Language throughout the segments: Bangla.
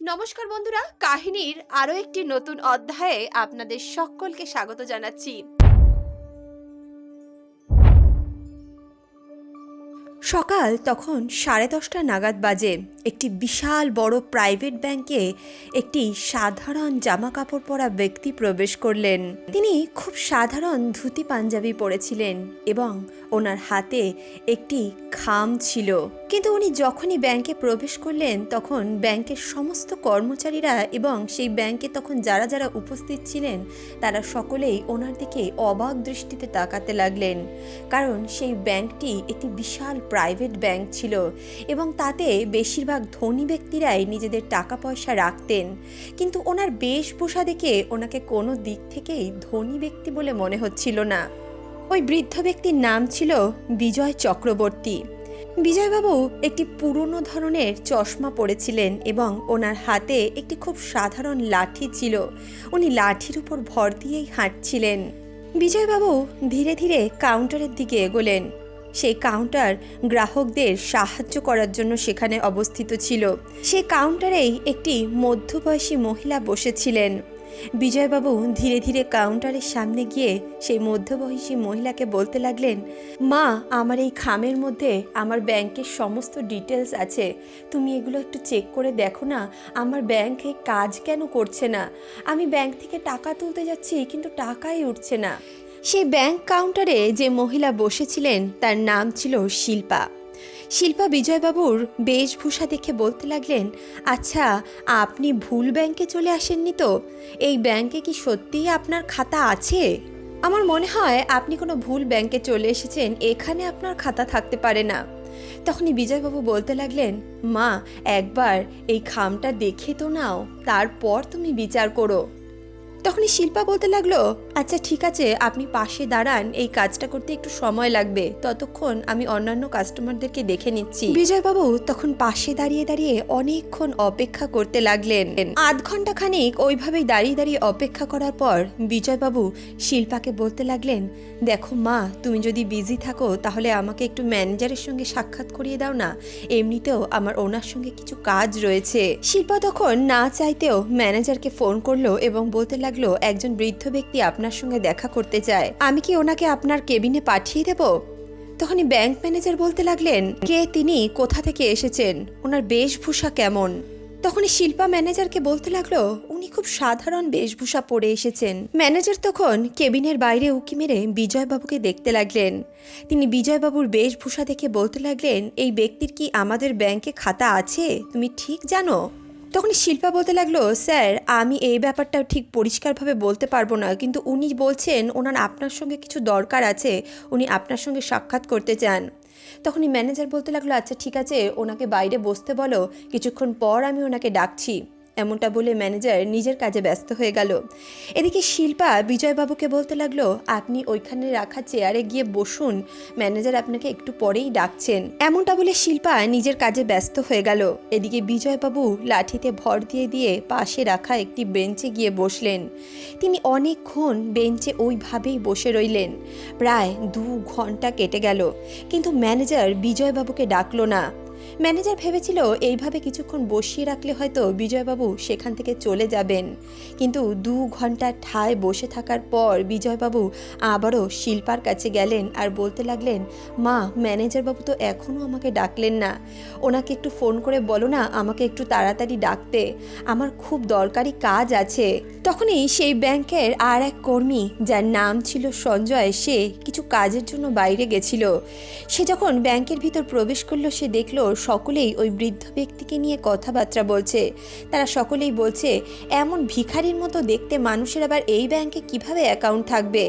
নমস্কার বন্ধুরা, কাহিনীর আরও একটি নতুন অধ্যায়ে আপনাদের সকলকে স্বাগত জানাচ্ছি। সকাল তখন সাড়ে দশটা নাগাদ বাজে। একটি বিশাল বড় প্রাইভেট ব্যাংকে একটি সাধারণ জামা কাপড় পরা ব্যক্তি প্রবেশ করলেন। তিনি খুব সাধারণ ধুতি পাঞ্জাবি পরেছিলেন এবং ওনার হাতে একটি খাম ছিল। কিন্তু উনি যখনই ব্যাংকে প্রবেশ করলেন, তখন ব্যাংকের সমস্ত কর্মচারীরা এবং সেই ব্যাংকে তখন যারা যারা উপস্থিত ছিলেন, তারা সকলেই ওনার দিকে অবাক দৃষ্টিতে তাকাতে লাগলেন। কারণ সেই ব্যাংকটি একটি বিশাল প্রাইভেট ব্যাংক ছিল এবং তাতে বেশিরভাগ ধনী ব্যক্তিরাই নিজেদের টাকা পয়সা রাখতেন। কিন্তু ওনার বেশভূষা দেখে ওনাকে কোনো দিক থেকেই ধনী ব্যক্তি বলে মনে হচ্ছিল না। ওই বৃদ্ধ ব্যক্তির নাম ছিল বিজয় চক্রবর্তী। বিজয়বাবু একটি পুরনো ধরনের চশমা পরেছিলেন এবং ওনার হাতে একটি খুব সাধারণ লাঠি ছিল। উনি লাঠির উপর ভর দিয়েই হাঁটছিলেন। বিজয়বাবু ধীরে ধীরে কাউন্টারের দিকে এগোলেন। সেই কাউন্টার গ্রাহকদের সাহায্য করার জন্য সেখানে অবস্থিত ছিল। সেই কাউন্টারেই একটি মধ্যবয়সী মহিলা বসেছিলেন। বিজয়বাবু ধীরে ধীরে কাউন্টারের সামনে গিয়ে সেই মধ্যবয়সী মহিলাকে বলতে লাগলেন, মা, আমার এই খামের মধ্যে আমার ব্যাংকের সমস্ত ডিটেলস আছে। তুমি এগুলো একটু চেক করে দেখো না, আমার ব্যাংকে কাজ কেন করছে না? আমি ব্যাংক থেকে টাকা তুলতে যাচ্ছি, কিন্তু টাকাই উঠছে না। সেই ব্যাংক কাউন্টারে যে মহিলা বসেছিলেন, তার নাম ছিল শিল্পা। শিল্পা বিজয়বাবুর বেশভূষা দেখে বলতে লাগলেন আচ্ছা আপনি ভুল ব্যাংকে চলে আসেননি তো? এই ব্যাংকে কি সত্যিই আপনার খাতা আছে? আমার মনে হয় আপনি কোনো ভুল ব্যাংকে চলে এসেছেন, এখানে আপনার খাতা থাকতে পারে না। তখনই বিজয়বাবু বলতে লাগলেন, মা, একবার এই খামটা দেখে তো নাও, তারপর তুমি বিচার করো। তখনই শিল্পা বলতে লাগল আচ্ছা ঠিক আছে, আপনি পাশে দাঁড়ান, এই কাজটা করতে একটু সময় লাগবে। ততক্ষণ আমি অন্যান্য কাস্টমারদেরকে দেখে নিচ্ছি। বিজয়বাবু তখন পাশে দাঁড়িয়ে দাঁড়িয়ে অনেকক্ষণ অপেক্ষা করতে লাগলেন। আধ ঘণ্টা খানিক ওইভাবেই দাঁড়িয়ে দাঁড়িয়ে অপেক্ষা করার পর বিজয়বাবু শিল্পাকে বলতে লাগলেন, দেখো মা, তুমি যদি বিজি থাকো, তাহলে আমাকে একটু ম্যানেজারের সঙ্গে সাক্ষাৎ করিয়ে দাও না। এমনিতেও আমার ওনার সঙ্গে কিছু কাজ রয়েছে। শিল্পা তখন না চাইতেও ম্যানেজারকে ফোন করল এবং বলতে লাগল একজন বৃদ্ধ ব্যক্তি আপনার সঙ্গে দেখা করতে চায়। আমি কি ওনাকে আপনার কেবিনে পাঠিয়ে দেব? তখনই ব্যাংক ম্যানেজার বলতে লাগলেন, কে তিনি? কোথা থেকে এসেছেন? ওনার বেশভূষা কেমন? তখনই শিল্পা ম্যানেজারকে বলতে লাগল, উনি খুব সাধারণ বেশভূষা পরে এসেছেন। ম্যানেজার তখন কেবিনের বাইরে উকি মেরে বিজয়বাবুকে দেখতে লাগলেন। তিনি বিজয়বাবুর বেশভূষা দেখে বলতে লাগলেন, এই ব্যক্তির কি আমাদের ব্যাংকে খাতা আছে? তুমি ঠিক জানো? তখন শিল্পা বলতে লাগল, স্যার, আমি এই ব্যাপারটা ঠিক পরিষ্কারভাবে বলতে পারব না, কিন্তু উনি বলছেন ওনার আপনার সঙ্গে কিছু দরকার আছে, উনি আপনার সঙ্গে সাক্ষাৎ করতে চান। তখনই ম্যানেজার বলতে লাগল আচ্ছা ঠিক আছে, ওনাকে বাইরে বসতে বলো, কিছুক্ষণ পর আমি ওনাকে ডাকছি। এমনটা বলে ম্যানেজার নিজের কাজে ব্যস্ত হয়ে গেল। এদিকে শিল্পা বিজয়বাবুকে বলতে লাগল, আপনি ওইখানে রাখা চেয়ারে গিয়ে বসুন, ম্যানেজার আপনাকে একটু পরেই ডাকছেন। এমনটা বলে শিল্পা নিজের কাজে ব্যস্ত হয়ে গেল। এদিকে বিজয়বাবু লাঠিতে ভর দিয়ে দিয়ে পাশে রাখা একটি বেঞ্চে গিয়ে বসলেন। তিনি অনেকক্ষণ বেঞ্চে ওইভাবেই বসে রইলেন। প্রায় দু ঘণ্টা কেটে গেল, কিন্তু ম্যানেজার বিজয়বাবুকে ডাকলো না। ম্যানেজার ভেবেছিল এইভাবে কিছুক্ষণ বসিয়ে রাখলে হয়তো বিজয়বাবু সেখান থেকে চলে যাবেন। কিন্তু দু ঘণ্টা ঠায় বসে থাকার পর বিজয়বাবু আবারও শিল্পার কাছে গেলেন আর বলতে লাগলেন, মা, ম্যানেজারবাবু তো এখনও আমাকে ডাকলেন না। ওনাকে একটু ফোন করে বলো না, আমাকে একটু তাড়াতাড়ি ডাকতে। আমার খুব দরকারি কাজ আছে। তখনই সেই ব্যাংকের আর এক কর্মী, যার নাম ছিল সঞ্জয়, সে কিছু কাজের জন্য বাইরে গেছিল। সে যখন ব্যাংকের ভিতর প্রবেশ করল, সে দেখল সকলেই ওই বৃদ্ধ ব্যক্তিকে নিয়ে কথাবার্তা বলছে। তারা সকলেই বলছে, এমন ভিখারির মতো দেখতে মানুষের আবার এই ব্যাংকে কীভাবে অ্যাকাউন্ট থাকবে?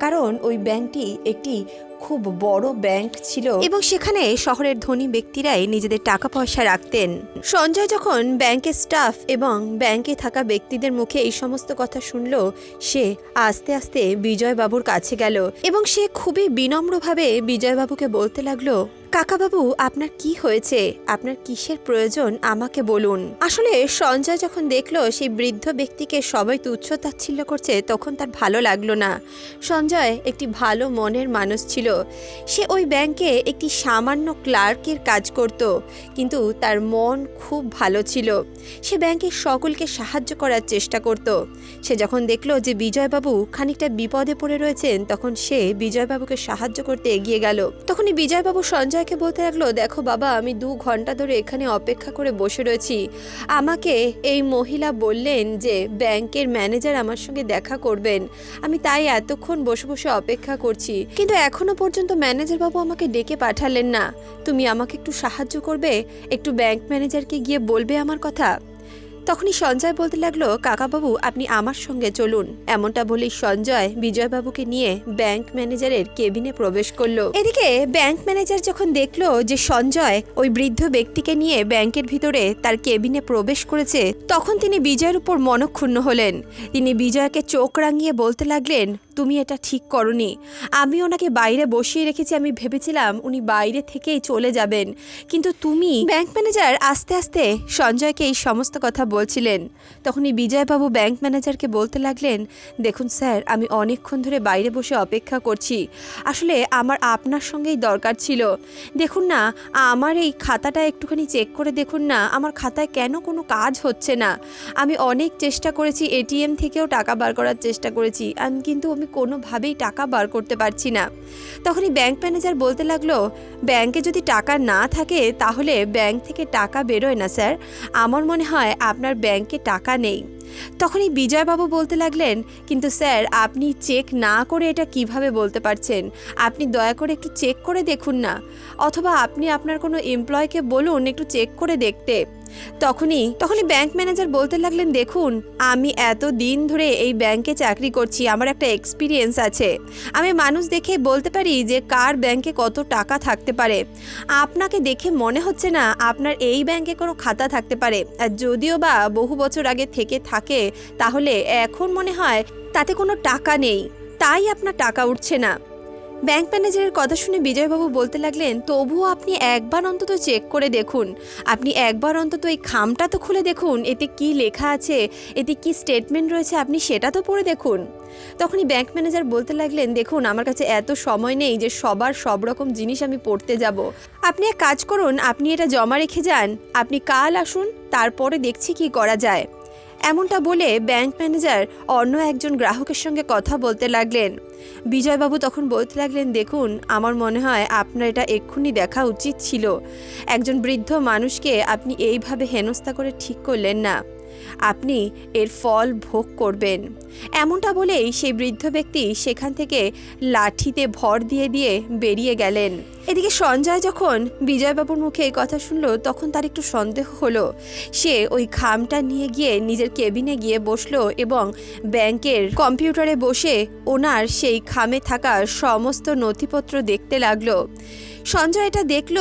কারণ ওই ব্যাংকটি একটি খুব বড় ব্যাংক ছিল। এবং সেখানে শহরের ধনী ব্যক্তিরাই নিজেদের টাকা পয়সা রাখতেন। সঞ্জয় যখন ব্যাংকের স্টাফ এবং ব্যাংকে থাকা ব্যক্তিদের মুখে এই সমস্ত কথা শুনল, সে আস্তে আস্তে বিজয়বাবুর কাছে গেল এবং সে খুবই বিনম্রভাবে বিজয়বাবুকে বলতে লাগল কাকাবাবু, আপনার কি হয়েছে? আপনার কিসের প্রয়োজন? আমাকে বলুন। আসলে সঞ্জয় যখন দেখল সেই বৃদ্ধ ব্যক্তিকে সবাই তুচ্ছ তাচ্ছিল্য করছে, তখন তার ভালো লাগল না। সঞ্জয় একটি ভালো মনের মানুষ ছিল। সে ওই ব্যাংকে একটি সামান্য ক্লার্কের কাজ করত, কিন্তু তার মন খুব ভালো ছিল। সে ব্যাংকের সকলকে সাহায্য করার চেষ্টা করত। সে যখন দেখল যে বিজয়বাবু খানিকটা বিপদে পড়ে রয়েছেন, তখন সে বিজয়বাবুকে সাহায্য করতে এগিয়ে গেল। তখনই বিজয়বাবু সঞ্জয়কে বলতে লাগল, দেখো বাবা, আমি দু ঘণ্টা ধরে এখানে অপেক্ষা করে বসে রয়েছি। আমাকে এই মহিলা বললেন যে ব্যাংকের ম্যানেজার আমার সঙ্গে দেখা করবেন। আমি তাই এতক্ষণ বসে বসে অপেক্ষা করছি। কিন্তু এখনও পর্যন্ত ম্যানেজার বাবু আমাকে ডেকে পাঠালেন না। তুমি আমাকে একটু সাহায্য করবে? একটু ব্যাংক ম্যানেজারকে গিয়ে বলবে আমার কথা? তখনই সঞ্জয় বলতে লাগল, কাকাবাবু, আপনি আমার সঙ্গে চলুন। এমনটা বলেই সঞ্জয় বিজয়বাবুকে নিয়ে ব্যাংক ম্যানেজারের কেবিনে প্রবেশ করল। এদিকে ব্যাংক ম্যানেজার যখন দেখল যে সঞ্জয় ওই বৃদ্ধ ব্যক্তিকে নিয়ে ব্যাংকের ভিতরে তার কেবিনে প্রবেশ করেছে, তখন তিনি বিজয়ের উপর মনক্ষুণ্ণ হলেন। তিনি বিজয়কে চোখ রাঙিয়ে বলতে লাগলেন তুমি এটা ঠিক করনি। আমি ওনাকে বাইরে বসিয়ে রেখেছি, আমি ভেবেছিলাম উনি বাইরে থেকেই চলে যাবেন। কিন্তু তুমি ব্যাংক ম্যানেজার আস্তে আস্তে সঞ্জয়কে এই সমস্ত কথা বলছিলেন। তখনই বিজয়বাবু ব্যাংক ম্যানেজারকে বলতে লাগলেন, দেখুন স্যার, আমি অনেকক্ষণ ধরে বাইরে বসে অপেক্ষা করছি। আসলে আমার আপনার সঙ্গেই দরকার ছিল। দেখুন না, আমার এই খাতাটা একটুখানি চেক করে দেখুন না, আমার খাতায় কেন কোনো কাজ হচ্ছে না। আমি অনেক চেষ্টা করেছি, এটিএম থেকেও টাকা বার করার চেষ্টা করেছি কিন্তু আমি কোনোভাবেই টাকা বার করতে পারছি না। তখনই ব্যাংক ম্যানেজার বলতে লাগল ব্যাংকে যদি টাকা না থাকে, তাহলে ব্যাংক থেকে টাকা বেরোয় না স্যার আমার মনে হয় আপনার ব্যাংকে টাকা নেই। তখনই বিজয়বাবু বলতে লাগলেন, কিন্তু স্যার আপনি চেক না করে এটা কীভাবে বলতে পারছেন? আপনি দয়া করে একটু চেক করে দেখুন না। অথবা আপনি আপনার কোনো এমপ্লয়কে বলুন, একটু চেক করে দেখতে। তখনই তখনই ব্যাংক ম্যানেজার বলতে লাগলেন, দেখুন, আমি এত দিন ধরে এই ব্যাংকে চাকরি করছি, আমার একটা এক্সপিরিয়েন্স আছে। আমি মানুষ দেখে বলতে পারি যে কার ব্যাংকে কত টাকা থাকতে পারে। আপনাকে দেখে মনে হচ্ছে না আপনার এই ব্যাংকে কোনো খাতা থাকতে পারে। আর যদিও বা বহু বছর আগে থেকে থাকে, তাহলে এখন মনে হয় তাতে কোনো টাকা নেই। তাই আপনার টাকা উঠছে না। ব্যাংক ম্যানেজারের কথা শুনে বিজয়বাবু বলতে লাগলেন, তবুও আপনি একবার অন্তত চেক করে দেখুন। আপনি একবার অন্তত এই খামটা তো খুলে দেখুন, এতে কি লেখা আছে, এতে কি স্টেটমেন্ট রয়েছে, আপনি সেটা তো পড়ে দেখুন। তখনই ব্যাংক ম্যানেজার বলতে লাগলেন, দেখুন, আমার কাছে এত সময় নেই যে সবার সব রকম জিনিস আমি পড়তে যাব। আপনি এক কাজ করুন, আপনি এটা জমা রেখে যান, আপনি কাল আসুন, তারপরে দেখছি কি করা যায়। এমনটা বলে ব্যাংক ম্যানেজার অন্য একজন গ্রাহকের সঙ্গে কথা বলতে লাগলেন। বিজয়বাবু তখন বলতে লাগলেন, দেখুন, আমার মনে হয় আপনার এটা এক্ষুনি দেখা উচিত ছিল। একজন বৃদ্ধ মানুষকে আপনি এইভাবে হেনস্থা করে ঠিক করলেন না। আপনি এর ফল ভোগ করবেন। এমনটা বলেই সেই বৃদ্ধ ব্যক্তি সেখান থেকে লাঠিতে ভর দিয়ে দিয়ে বেরিয়ে গেলেন। এদিকে সঞ্জয় যখন বিজয়বাবুর মুখে এই কথা শুনলো, তখন তার একটু সন্দেহ হলো। সে ওই খামটা নিয়ে গিয়ে নিজের কেবিনে গিয়ে বসল এবং ব্যাংকের কম্পিউটারে বসে ওনার সেই খামে থাকা সমস্ত নথিপত্র দেখতে লাগল। সঞ্জয় এটা দেখল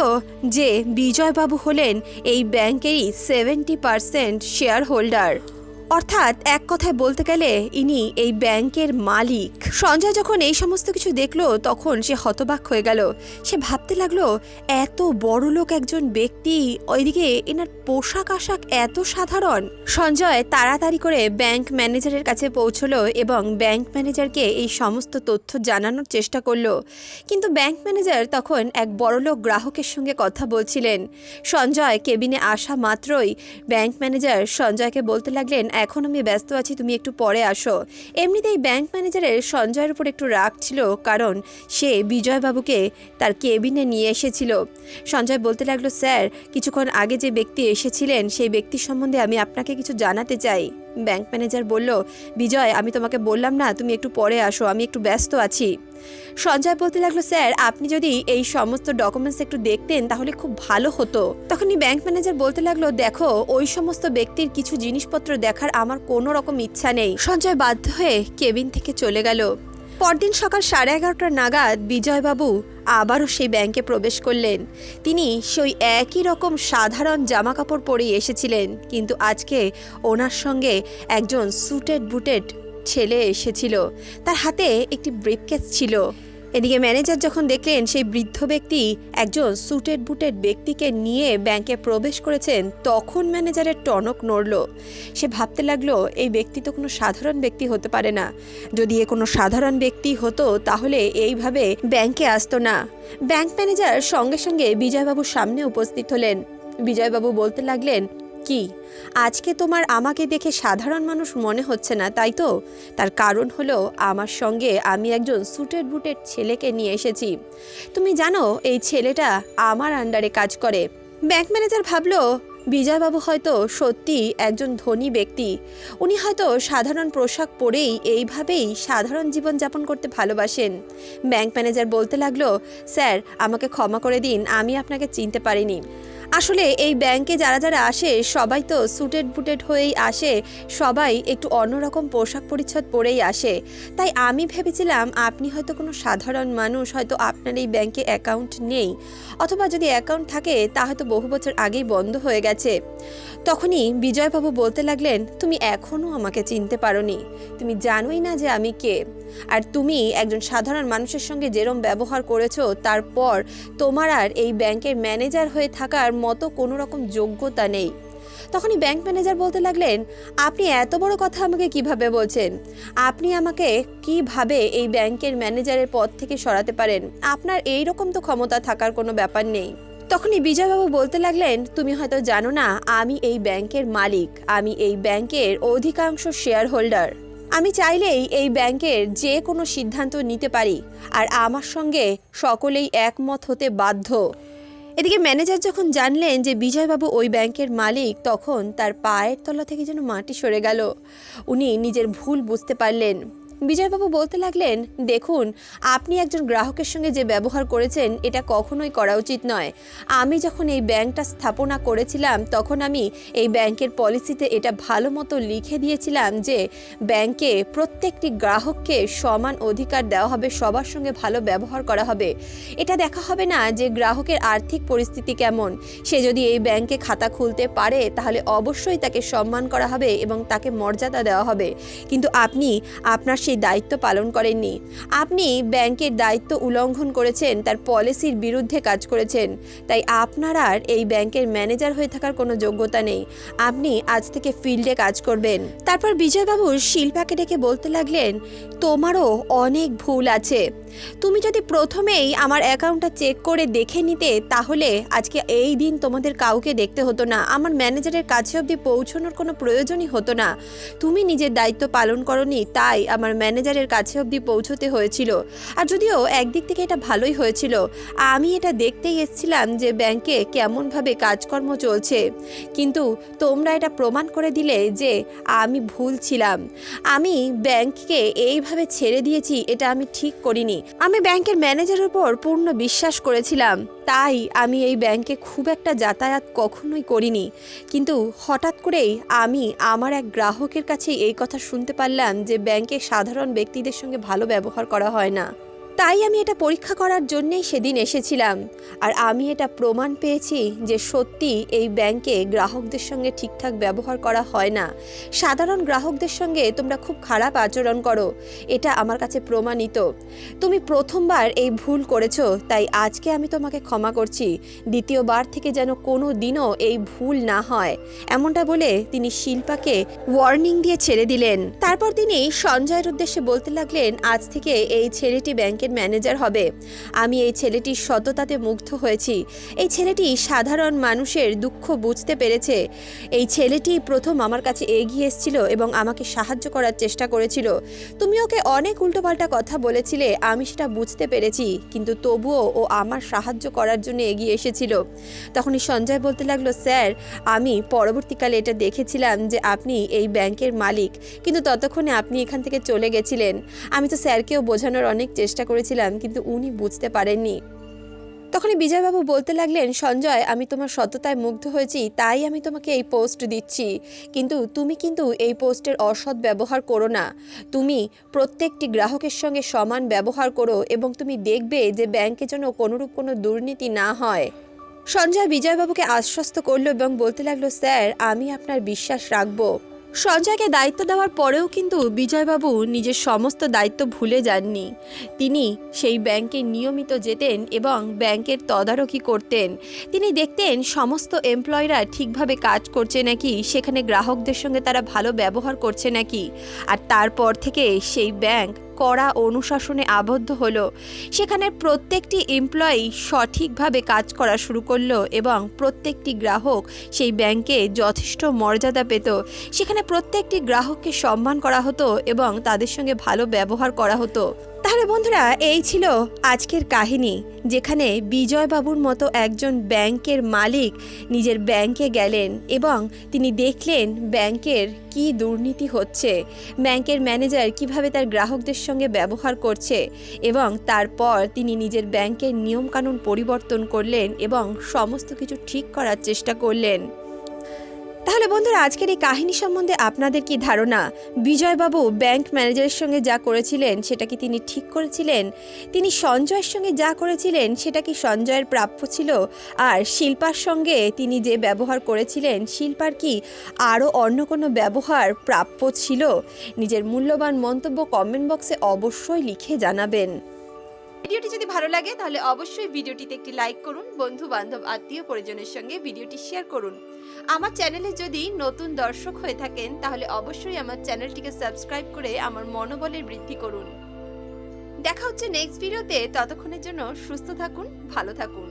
যে বিজয়বাবু হলেন এই ব্যাংকেরই সেভেন্টি পারসেন্ট শেয়ার হোল্ডার অর্থাৎ এক কথায় বলতে গেলে ইনি এই ব্যাংকের মালিক। সঞ্জয় যখন এই সমস্ত কিছু দেখল, তখন সে হতবাক হয়ে গেল। সে ভাবতে লাগল, এত বড় লোক একজন ব্যক্তি, ওইদিকে এনার পোশাক আশাক এত সাধারণ। সঞ্জয় তাড়াতাড়ি করে ব্যাংক ম্যানেজারের কাছে পৌঁছলো এবং ব্যাংক ম্যানেজারকে এই সমস্ত তথ্য জানানোর চেষ্টা করল। কিন্তু ব্যাংক ম্যানেজার তখন এক বড়লোক গ্রাহকের সঙ্গে কথা বলছিলেন। সঞ্জয় কেবিনে আসা মাত্রই ব্যাংক ম্যানেজার সঞ্জয়কে বলতে লাগলেন এখন আমি ব্যস্ত আছি, তুমি একটু পরে আসো। এমনিতেই ব্যাংক ম্যানেজারের সঞ্জয়ের উপর একটু রাগ ছিল, কারণ সে বিজয়বাবুকে তার কেবিনে নিয়ে এসেছিল। সঞ্জয় বলতে লাগল, স্যার, কিছুক্ষণ আগে যে ব্যক্তি এসেছিলেন, সেই ব্যক্তি সম্বন্ধে আমি আপনাকে কিছু জানাতে চাই। ব্যাংক ম্যানেজার বলল, বিজয়, আমি তোমাকে বললাম না, তুমি একটু পরে আসো, আমি একটু ব্যস্ত আছি। সঞ্জয় বলতে লাগল, স্যার, আপনি যদি এই সমস্ত ডকুমেন্টস একটু দেখতেন, তাহলে খুব ভালো হতো। তখনই ব্যাংক ম্যানেজার বলতে লাগল, দেখো, ওই সমস্ত ব্যক্তির কিছু জিনিসপত্র দেখার আমার কোনো রকম ইচ্ছা নেই। সঞ্জয় বাধ্য হয়ে কেবিন থেকে চলে গেল। পরদিন সকাল সাড়ে এগারোটার নাগাদ বিজয়বাবু আবারও সেই ব্যাংকে প্রবেশ করলেন। তিনি সেই একই রকম সাধারণ জামাকাপড় পরেই এসেছিলেন, কিন্তু আজকে ওনার সঙ্গে একজন সুটেড বুটেড ছেলে এসেছিল। তার হাতে একটি ব্রিফকেস ছিল। এদিকে ম্যানেজার যখন দেখলেন, সেই বৃদ্ধ ব্যক্তি একজন সুটেড বুটেড ব্যক্তিকে নিয়ে ব্যাংকে প্রবেশ করেছেন, তখন ম্যানেজারের টনক নড়ল। সে ভাবতে লাগল, এই ব্যক্তি তো কোনো সাধারণ ব্যক্তি হতে পারে না। যদি এ কোনো সাধারণ ব্যক্তি হতো, তাহলে এইভাবে ব্যাংকে আসতো না। ব্যাংক ম্যানেজার সঙ্গে সঙ্গে বিজয়বাবুর সামনে উপস্থিত হলেন। বিজয়বাবু বলতে লাগলেন কি? আজকে তোমার আমাকে দেখে সাধারণ মানুষ মনে হচ্ছে না, তাই তো? তার কারণ হলো আমার সঙ্গে আমি একজন সুটেড বুটেড ছেলেকে নিয়ে এসেছি। তুমি জানো, এই ছেলেটা আমার আন্ডারে কাজ করে। ব্যাংক ম্যানেজার ভাবলো, বিজয়বাবু হয়তো সত্যি একজন ধনী ব্যক্তি। উনি হয়তো সাধারণ পোশাক পরেই এইভাবেই সাধারণ জীবনযাপন করতে ভালোবাসেন। ব্যাংক ম্যানেজার বলতে লাগল, স্যার, আমাকে ক্ষমা করে দিন, আমি আপনাকে চিনতে পারিনি। আসলে এই ব্যাংকে যারা যারা আসে, সবাই তো সুটেড বুটেড হয়েই আসে, সবাই একটু অন্যরকম পোশাক পরিচ্ছদ পরেই আসে। তাই আমি ভেবেছিলাম আপনি হয়তো কোনো সাধারণ মানুষ, হয়তো আপনার এই ব্যাংকে অ্যাকাউন্ট নেই। অথবা যদি অ্যাকাউন্ট থাকে, তা হয়তো বহু বছর আগেই বন্ধ হয়ে গেছে। তখনই বিজয়বাবু বলতে লাগলেন, তুমি এখনও আমাকে চিনতে পারোনি। তুমি জানোই না যে আমি কে। আর তুমি একজন সাধারণ মানুষের সঙ্গে যেরম ব্যবহার করেছ, তারপর তোমার আর এই ব্যাংকের ম্যানেজার হয়ে থাকার মতো কোনো রকম যোগ্যতা নেই। তখনই ব্যাংক ম্যানেজার বলতে লাগলেন, আপনি এত বড় কথা আমাকে কীভাবে বলছেন? আপনি আমাকে কীভাবে এই ব্যাংকের ম্যানেজারের পদ থেকে সরাতে পারেন? আপনার এই রকম তো ক্ষমতা থাকার কোনো ব্যাপার নেই। তখনই বিজয়বাবু বলতে লাগলেন, তুমি হয়তো জানো না, আমি এই ব্যাংকের মালিক, আমি এই ব্যাংকের অধিকাংশ শেয়ার হোল্ডার আমি চাইলেই এই ব্যাংকের যে কোনো সিদ্ধান্ত নিতে পারি, আর আমার সঙ্গে সকলেই একমত হতে বাধ্য। এদিকে ম্যানেজার যখন জানলেন যে বিজয়বাবু ওই ব্যাংকের মালিক, তখন তার পায়ের তলা থেকে যেন মাটি সরে গেল। উনি নিজের ভুল বুঝতে পারলেন। বিজয়বাবু বলতে লাগলেন, দেখুন, আপনি একজন গ্রাহকের সঙ্গে যে ব্যবহার করেছেন, এটা কখনোই করা উচিত নয়। আমি যখন এই ব্যাংকটা স্থাপনা করেছিলাম, তখন আমি এই ব্যাংকের পলিসিতে এটা ভালো মতো লিখে দিয়েছিলাম যে, ব্যাংকে প্রত্যেকটি গ্রাহককে সমান অধিকার দেওয়া হবে, সবার সঙ্গে ভালো ব্যবহার করা হবে। এটা দেখা হবে না যে গ্রাহকের আর্থিক পরিস্থিতি কেমন। সে যদি এই ব্যাংকে খাতা খুলতে পারে, তাহলে অবশ্যই তাকে সম্মান করা হবে এবং তাকে মর্যাদা দেওয়া হবে। কিন্তু আপনি আপনার সেই দায়িত্ব পালন করেননি। আপনি ব্যাংকের দায়িত্ব উল্লঙ্ঘন করেছেন, তার পলিসির বিরুদ্ধে কাজ করেছেন। তাই আপনার আর এই ব্যাংকের ম্যানেজার হয়ে থাকার কোনো যোগ্যতা নেই। আপনি আজ থেকে ফিল্ডে কাজ করবেন। তারপর বিজয়বাবু শিল্পাকে ডেকে বলতে লাগলেন, তোমারও অনেক ভুল আছে। তুমি যদি প্রথমেই আমার অ্যাকাউন্টটা চেক করে দেখে নিতে, তাহলে আজকে এই দিন তোমাদের কাউকে দেখতে হতো না। আমার ম্যানেজারের কাছে অবধি পৌঁছানোর কোনো প্রয়োজনই হতো না। তুমি নিজের দায়িত্ব পালন করনি, তাই আমার ম্যানেজারের কাছে অবধি পৌঁছতে হয়েছিল। আর যদিও একদিক থেকে এটা ভালোই হয়েছিল, আমি এটা দেখতেই এসেছিলাম যে ব্যাংকে কেমনভাবে কাজকর্ম চলছে। কিন্তু তোমরা এটা প্রমাণ করে দিলে যে আমি ভুল ছিলাম। আমি ব্যাংককে এইভাবে ছেড়ে দিয়েছি, এটা আমি ঠিক করিনি। আমি ব্যাংকের ম্যানেজারের উপর পূর্ণ বিশ্বাস করেছিলাম, তাই আমি এই ব্যাংকে খুব একটা যাতায়াত কখনোই করিনি। কিন্তু হঠাৎ করেই আমি আমার এক গ্রাহকের কাছে এই কথা শুনতে পারলাম যে ব্যাংকে সাধারণ ব্যক্তিদের সঙ্গে ভালো ব্যবহার করা হয় না। তাই আমি এটা পরীক্ষা করার জন্যেই সেদিন এসেছিলাম। আর আমি এটা প্রমাণ পেয়েছি যে সত্যি এই ব্যাংকে গ্রাহকদের সঙ্গে ঠিকঠাক ব্যবহার করা হয় না। সাধারণ গ্রাহকদের সঙ্গে তোমরা খুব খারাপ আচরণ করো, এটা আমার কাছে প্রমাণিত। তুমি প্রথমবার এই ভুল করেছ, তাই আজকে আমি তোমাকে ক্ষমা করছি। দ্বিতীয়বার থেকে যেন কোনো দিনও এই ভুল না হয়। এমনটা বলে তিনি শিল্পাকে ওয়ার্নিং দিয়ে ছেড়ে দিলেন। তারপর তিনি সঞ্জয়ের উদ্দেশ্যে বলতে লাগলেন, আজ থেকে এই ছেলেটি ব্যাংকের ম্যানেজার হবে। আমি এই ছেলেটির সততাতে মুগ্ধ হয়েছি। এই ছেলেটি সাধারণ মানুষের দুঃখ বুঝতে পেরেছে। এই ছেলেটি প্রথম আমার কাছে এগিয়ে এসেছিল এবং আমাকে সাহায্য করার চেষ্টা করেছিল। তুমি ওকে অনেক উল্টোপাল্টা কথা বলেছিলে, আমি সেটা বুঝতে পেরেছি, কিন্তু তবুও ও আমার সাহায্য করার জন্য এগিয়ে এসেছিল। তখনই সঞ্জয় বলতে লাগল, স্যার, আমি পরবর্তীকালে এটা দেখেছিলাম যে আপনি এই ব্যাংকের মালিক, কিন্তু ততক্ষণে আপনি এখান থেকে চলে গেছিলেন। আমি তো স্যারকেও বোঝানোর অনেক চেষ্টা করেছিলাম, কিন্তু উনি বুঝতে পারেননি। তখনই বিজয়বাবু বলতে লাগলেন, সঞ্জয়, আমি তোমার সততায় মুগ্ধ হয়েছি, তাই আমি তোমাকে এই পোস্ট দিচ্ছি। কিন্তু তুমি কিন্তু এই পোস্টের অসৎ ব্যবহার করো না। তুমি প্রত্যেকটি গ্রাহকের সঙ্গে সমান ব্যবহার করো এবং তুমি দেখবে যে ব্যাংকে যেন কোনোরূপ কোনো দুর্নীতি না হয়। সঞ্জয় বিজয়বাবুকে আশ্বস্ত করল এবং বলতে লাগল, স্যার, আমি আপনার বিশ্বাস রাখব। সঞ্জয়কে দায়িত্ব দেওয়ার পরেও কিন্তু বিজয়বাবু নিজের সমস্ত দায়িত্ব ভুলে যাননি। তিনি সেই ব্যাংকে নিয়মিত যেতেন এবং ব্যাংকের তদারকি করতেন। তিনি দেখতেন সমস্ত এমপ্লয়রা ঠিকভাবে কাজ করছে নাকি, সেখানে গ্রাহকদের সঙ্গে তারা ভালো ব্যবহার করছে নাকি। আর তারপর থেকে সেই ব্যাংক কড়া অনুশাসনে আবদ্ধ হলো। সেখানের প্রত্যেকটি এমপ্লয়ি সঠিকভাবে কাজ করা শুরু করল এবং প্রত্যেকটি গ্রাহক সেই ব্যাংকে যথেষ্ট মর্যাদা পেত। সেখানে প্রত্যেকটি গ্রাহককে সম্মান করা হতো এবং তাদের সঙ্গে ভালো ব্যবহার করা হতো। তাহলে বন্ধুরা, এই ছিল আজকের কাহিনী, যেখানে বিজয়বাবুর মতো একজন ব্যাংকের মালিক নিজের ব্যাংকে গেলেন এবং তিনি দেখলেন ব্যাংকের কি দুর্নীতি হচ্ছে, ব্যাংকের ম্যানেজার কীভাবে তার গ্রাহকদের সঙ্গে ব্যবহার করছে এবং তারপর তিনি নিজের ব্যাংকের নিয়মকানুন পরিবর্তন করলেন এবং সমস্ত কিছু ঠিক করার চেষ্টা করলেন। তাহলে বন্ধুরা, আজকের এই কাহিনী সম্বন্ধে আপনাদের কি ধারণা? বিজয়বাবু ব্যাংক ম্যানেজারের সঙ্গে যা করেছিলেন, সেটা কি তিনি ঠিক করেছিলেন? তিনি সঞ্জয়ের সঙ্গে যা করেছিলেন, সেটা কি সঞ্জয়ের প্রাপ্য ছিল? আর শিল্পার সঙ্গে তিনি যে ব্যবহার করেছিলেন, শিল্পার কি আরও অন্য কোনো ব্যবহার প্রাপ্য ছিল? নিজের মূল্যবান মন্তব্য কমেন্ট বক্সে অবশ্যই লিখে জানাবেন। ভিডিওটি যদি ভালো লাগে, তাহলে অবশ্যই ভিডিওটিতে একটি লাইক করুন বন্ধু বান্ধব আত্মীয় পরিজনের সঙ্গে ভিডিওটি শেয়ার করুন। আমার চ্যানেলে যদি নতুন দর্শক হয়ে থাকেন, তাহলে অবশ্যই আমার চ্যানেলটিকে সাবস্ক্রাইব করে আমার মনোবলের বৃদ্ধি করুন। দেখা হচ্ছে নেক্সট ভিডিওতে ততক্ষণের জন্য সুস্থ থাকুন, ভালো থাকুন।